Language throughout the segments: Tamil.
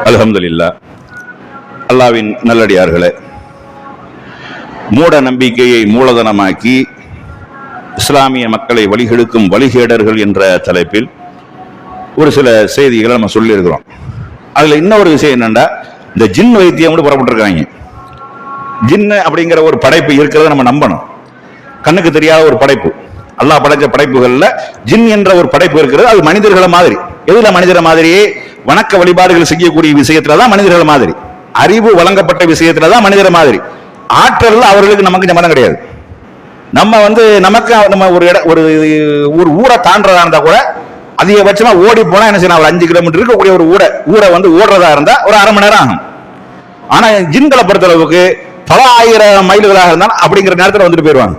அலமதுல்லா அல்லாவின் நல்லடியார்களே மூட நம்பிக்கையை மூலதனமாக்கி இஸ்லாமிய மக்களை வழிகெடுக்கும் வழிகேடர்கள் என்ற தலைப்பில் ஒரு சில செய்திகளை நம்ம சொல்லியிருக்கிறோம். அதுல இன்னொரு விஷயம் என்னென்னா இந்த ஜின் வைத்தியம் கூட புறப்பட்டிருக்காங்க. ஜின்னு அப்படிங்கிற ஒரு படைப்பு இருக்கிறத நம்ம நம்பணும். கண்ணுக்கு தெரியாத ஒரு படைப்பு. அல்லாஹ் படைச்ச படைப்புகள்ல ஜின் என்ற ஒரு படைப்பு இருக்கிறது. அது மனிதர்களை மாதிரி. எதுல மனிதரை மாதிரியே வணக்க வழிபாடுகள் செய்யக்கூடிய விஷயத்துல தான் மனிதர்கள் மாதிரி. அறிவு வழங்கப்பட்ட விஷயத்துல தான் மனிதர் மாதிரி. ஆற்றல் அவர்களுக்கு நமக்கு சம்மந்தம் கிடையாது. நம்ம வந்து நமக்கு நம்ம ஒரு இட ஒரு ஒரு ஊரை தாண்டுறதா இருந்தா கூட அதிகபட்சமா ஓடி போனா என்ன செய்யணும் ஒரு அஞ்சு கிலோமீட்டர் இருக்கக்கூடிய ஒரு ஊரை ஊரை வந்து ஓடுறதா இருந்தா ஒரு அரை மணி நேரம் ஆகும். ஆனா ஜின்களை பொறுத்த அளவுக்கு பல ஆயிரம் மைல்களாக இருந்தாலும் அப்படிங்கிற நேரத்தில் வந்துட்டு போயிடுவாங்க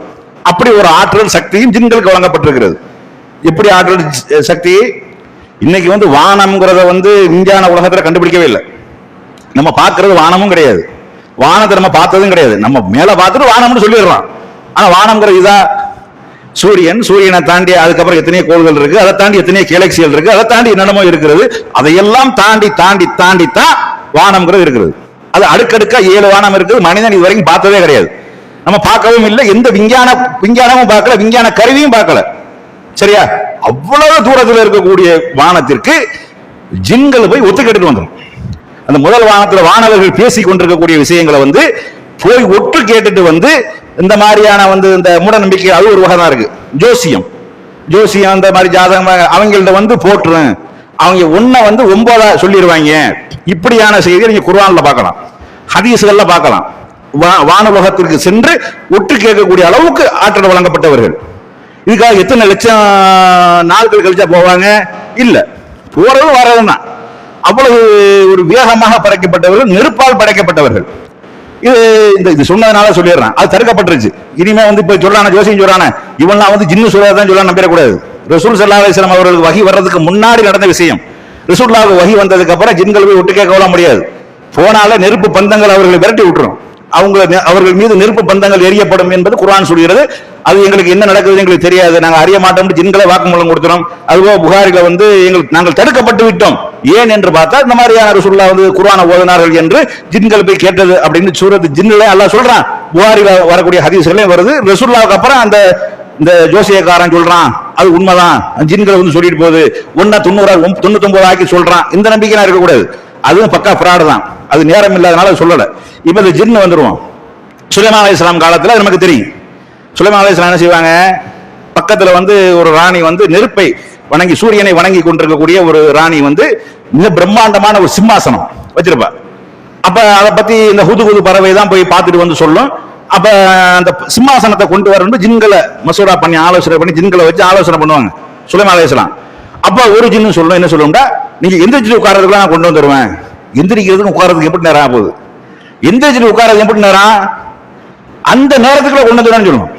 அப்படி ஒரு ஆற்றல் சக்தியும் ஜின்களுக்கு வழங்கப்பட்டிருக்கிறது. எப்படி ஆற்றல் சக்தி இன்னைக்கு வந்து வானம்ங்கிறத வந்து விஞ்ஞான உலகத்தில் கண்டுபிடிக்கவே இல்லை. நம்ம பார்க்கறது வானமும் கிடையாது. வானத்தை நம்ம பார்த்ததும் கிடையாது. நம்ம மேல பார்த்துட்டு வானம்னு சொல்லிடுறோம் ஆனா வானம்ங்கிற இதா சூரியன் சூரியனை தாண்டி அதுக்கப்புறம் எத்தனையோ கோள்கள் இருக்கு அதை தாண்டி எத்தனையோ கேலக்சிகள் இருக்கு அதை தாண்டி என்னென்னமோ இருக்கிறது. அதையெல்லாம் தாண்டி தாண்டி தாண்டி தான் வானம்ங்கிறது இருக்கிறது. அது அடுக்கடுக்கா ஏழு வானம் இருக்குது. மனிதன் இது வரைக்கும் பார்த்ததே கிடையாது. நம்ம பார்க்கவும் இல்லை. எந்த விஞ்ஞான விஞ்ஞானமும் பார்க்கல. விஞ்ஞான கருவியும் பார்க்கல. சரியா? அவ்வளவு தூரத்தில் இருக்கக்கூடிய வானத்திற்கு ஜின்கள் போய் ஒத்துக்கிட்டு வந்துடும் அந்த முதல் வானத்தில் வானவர்கள் பேசி கொண்டிருக்கக்கூடிய விஷயங்களை வந்து போய் ஒட்டு கேட்டுட்டு வந்து இந்த மாதிரியான வந்து இந்த மூட நம்பிக்கை அது ஒரு வகை தான் இருக்கு. ஜோசியம். ஜோசியம் அந்த மாதிரி ஜாதகம் அவங்கள்ட்ட வந்து போட்டுரும். அவங்க ஒன்ன வந்து ஒன்பதா சொல்லிடுவாங்க இப்படியான செய்தியை நீங்க குர்வானில் பார்க்கலாம். ஹதீஸ்கள்ல பார்க்கலாம். வா- வானுலகத்திற்கு சென்று ஒட்டு கேட்கக்கூடிய அளவுக்கு ஆற்றல் வழங்கப்பட்டவர்கள். இதுக்காக எத்தனை லட்சம் நாட்கள் கழிச்சா போவாங்க? இல்லை. போறது வரதும் தான் அவ்வளவு ஒரு வேகமாக படைக்கப்பட்டவர்கள் நெருப்பால் படைக்கப்பட்டவர்கள். இது இந்த இது சொன்னதுனால சொல்லிடுறேன். அது தடுக்கப்பட்டுருச்சு. இனிமே வந்து இப்போ சொல்றான ஜோசியம் சொல்றானே இவன்லாம் வந்து ஜின்னு சொல்றதான் சொல்ல நம்பிடக்கூடாது ரசூல் சல்லா அலிஸ்லாம் அவர்களுக்கு வகி வர்றதுக்கு முன்னாடி நடந்த விஷயம். ரசூல்லாவுக்கு வகி வந்ததுக்கு அப்புறம் ஜின்கள் போய் ஒட்டு கேட்க முடியாது. போனால நெருப்பு பந்தங்கள் அவர்களை விரட்டி விட்டுரும். அவங்க அவர்கள் மீது நெருப்பு பந்தங்கள் எரியப்படும் என்பது குர்ஆன் சொல்கிறது. அது எங்களுக்கு என்ன நடக்குது எங்களுக்கு தெரியாது. நாங்கள் அறிய மாட்டோம். ஜின்களை வாக்குமூலம் கொடுத்துறோம் அதுபோக புகாரில வந்து எங்களுக்கு நாங்கள் தடுக்கப்பட்டு விட்டோம். ஏன் என்று பார்த்தா இந்த மாதிரியான ரசூல்லா வந்து குரான ஓதினார்கள் என்று ஜின்கள் போய் கேட்டது அப்படின்னு சூரத் ஜின்னிலே எல்லாம் சொல்றான். புகாரில வரக்கூடிய ஹதீஸ்களையும் வருது. ரசூல்லாவுக்கு அப்புறம் அந்த இந்த ஜோசியக்காரன் சொல்றான். அது உண்மைதான். ஜின்களை வந்து சொல்லிட்டு போகுது. ஒன்னா தொண்ணூறா தொண்ணூத்தி ஒன்பது ஆக்கி சொல்றான். இந்த நம்பிக்கைலாம் இருக்கக்கூடாது. அதுவும் பக்கா ஃப்ராடு தான். அது நேரம் இல்லாதனால சொல்லலை. இப்போ இந்த ஜின்னு வந்துடுவோம் சுலைமான் அலி இஸ்லாம் காலத்தில் நமக்கு தெரியும். சுலைமான் அலி இஸ்லாம் என்ன செய்வாங்க? பக்கத்தில் வந்து ஒரு ராணி வந்து நெருப்பை வணங்கி சூரியனை வணங்கி கொண்டிருக்கக்கூடிய ஒரு ராணி வந்து மிக பிரம்மாண்டமான ஒரு சிம்மாசனம் வச்சிருப்பா. அப்ப அதை பத்தி இந்த ஹுது ஹுது பறவை தான் போய் பார்த்துட்டு வந்து சொல்லும். அப்ப அந்த சிம்மாசனத்தை கொண்டு வரணும் ஜின்களை மசூரா பண்ணி ஆலோசனை பண்ணி ஜின்களை வச்சு ஆலோசனை பண்ணுவாங்க சுலைமான் அலைஹிஸ்ஸலாம் அப்ப ஒரு ஜின்னு சொல்லணும் என்ன சொல்லும்டா? நீங்க ஜின்னு உட்கார்றதுக்கு நான் கொண்டு வந்துருவேன். எந்திரிக்கிறதுன்னு உட்கார்றதுக்கு எப்படி நேரம் ஆகுது எந்திரிச்சு உட்காரது எப்படி நேரம் அந்த நேரத்துக்குள்ள கொண்டு வந்து சொல்லணும்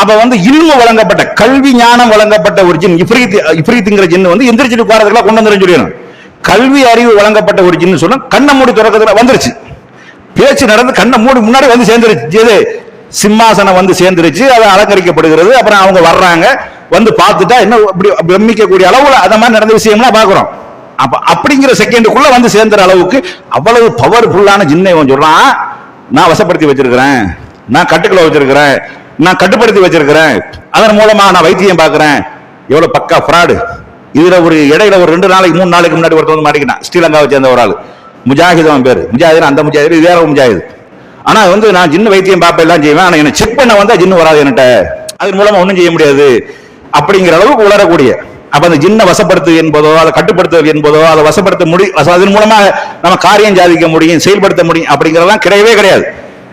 அப்ப வந்து இல்மு வழங்கப்பட்ட கல்வி ஞானம் வழங்கப்பட்ட ஒரு ஜின் இப்ரீத் இப்ரீத்துங்கிற ஜின் வந்து எந்திரிச்சிட்டு உட்காரதுக்குள்ள கொண்டு வந்துருன்னு சொல்லிடணும் கல்வி அறிவு வழங்கப்பட்ட ஒரு ஜின்னு சொல்லும் கண்ணை மூடி திறக்கிறதுல வந்துருச்சு. பேச்சு நடந்து கண்ணை மூடி முன்னாடி வந்து சேர்ந்துருச்சு. எது சிம்மாசனம் வந்து சேர்ந்துருச்சு அது அலங்கரிக்கப்படுகிறது அப்புறம் அவங்க வர்றாங்க. வந்து பார்த்துட்டா என்ன இப்படி பிரமிக்கக்கூடிய அளவுல அந்த மாதிரி நடந்த விஷயம்லாம் பார்க்குறோம். அப்ப அப்படிங்கிற செகண்டுக்குள்ள வந்து சேர்ந்துற அளவுக்கு அவ்வளவு பவர்ஃபுல்லான ஜின்னை சொல்றான். நான் வசப்படுத்தி வச்சிருக்கிறேன். நான் கட்டுக்குள்ள வச்சிருக்கிறேன். நான் கட்டுப்படுத்தி வச்சிருக்கிறேன். அதன் மூலமா நான் வைத்தியம் பாக்குறேன் எவ்வளவு பக்கா ஃப்ராடு இதுல ஒரு இடையில ஒரு ரெண்டு நாளைக்கு மூணு நாளைக்கு முன்னாடி ஒருத்தர் வந்து மாட்டிக்கிட்டான். ஸ்ரீலங்காவை சேர்ந்த ஒரு ஆள். முஜாஹித் அவன் பேர். முஜாஹித் அந்த முஜாஹித் வேற ஒரு முஜாஹித். ஆனா வந்து நான் ஜின்னு வைத்தியம் பார்ப்பேன் எல்லாம் செய்வேன். ஆனா என்ன செக் பண்ண வந்தா ஜின்னு வராது என்கிட்ட. அதன் மூலமா ஒன்றும் செய்ய முடியாது. அப்படிங்கிற அளவுக்கு உளரக்கூடிய அப்ப அந்த ஜின்னை வசப்படுத்து என்பதோ அதை கட்டுப்படுத்துவது என்பதோ அதை வசப்படுத்த முடியும் அதன் மூலமா நம்ம காரியம் சாதிக்க முடியும் செயல்படுத்த முடியும் அப்படிங்கறதெல்லாம் கிடையவே கிடையாது.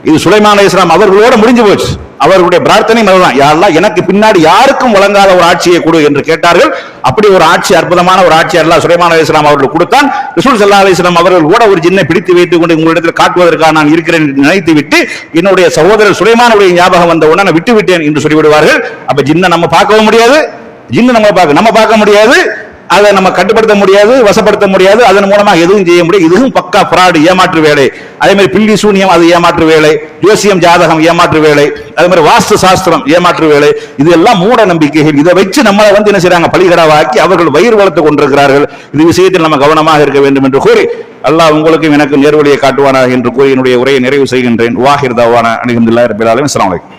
இது சுலைமான இஸ்லாம் அவர்களோட முடிஞ்சு போச்சு. அவர்களுடைய பிரார்த்தனை அதுதான். யாரெல்லாம் எனக்கு பின்னாடி யாருக்கும் வழங்காத ஒரு ஆட்சியை கொடு என்று கேட்டார்கள். அப்படி ஒரு ஆட்சி அற்புதமான ஒரு ஆட்சி அல்லா சுலைமான அலைஹிஸ்ஸலாம் அவர்கள் கொடுத்தான். ரசூல் சல்லா அலைஹி வஸல்லம் அவர்கள் கூட ஒரு ஜின்னை பிடித்து வைத்துக் கொண்டு உங்களிடத்தில் காட்டுவதற்காக நான் இருக்கிறேன் என்று நினைத்து விட்டு என்னுடைய சகோதரர் சுலைமானுடைய ஞாபகம் வந்த உடனே விட்டு விட்டேன் என்று சொல்லிவிடுவார்கள். அப்ப ஜின்னை நம்ம பார்க்கவும் முடியாது. ஜின்னு நம்ம பார்க்க நம்ம பார்க்க முடியாது அதை நம்ம கட்டுப்படுத்த முடியாது வசப்படுத்த முடியாது அதன் மூலமாக எதுவும் செய்ய முடியாது. இதுவும் பக்கா ஃப்ராடு ஏமாற்று வேலை. அதே மாதிரி பில்லி சூனியம் அது ஏமாற்று வேலை. ஜோசியம் ஜாதகம் ஏமாற்று வேலை. அதே மாதிரி வாஸ்து சாஸ்திரம் ஏமாற்று வேலை. இது எல்லாம் மூட நம்பிக்கைகள். இதை வச்சு நம்மளை வந்து என்ன செய்யறாங்க பலிகடாவாக்கி அவர்கள் வயிறு வளர்த்து கொண்டிருக்கிறார்கள். இது விஷயத்தில் நம்ம கவனமாக இருக்க வேண்டும் என்று கூறி அல்லாஹ் உங்களுக்கும் எனக்கும் நேர்வழியை காட்டுவானா என்று கூறி என்னுடைய உரையை நிறைவு செய்கின்றேன். வாஹிர் தவானா. அணிகந்துல்லா ரபில் அலைஹி வலைக்கம்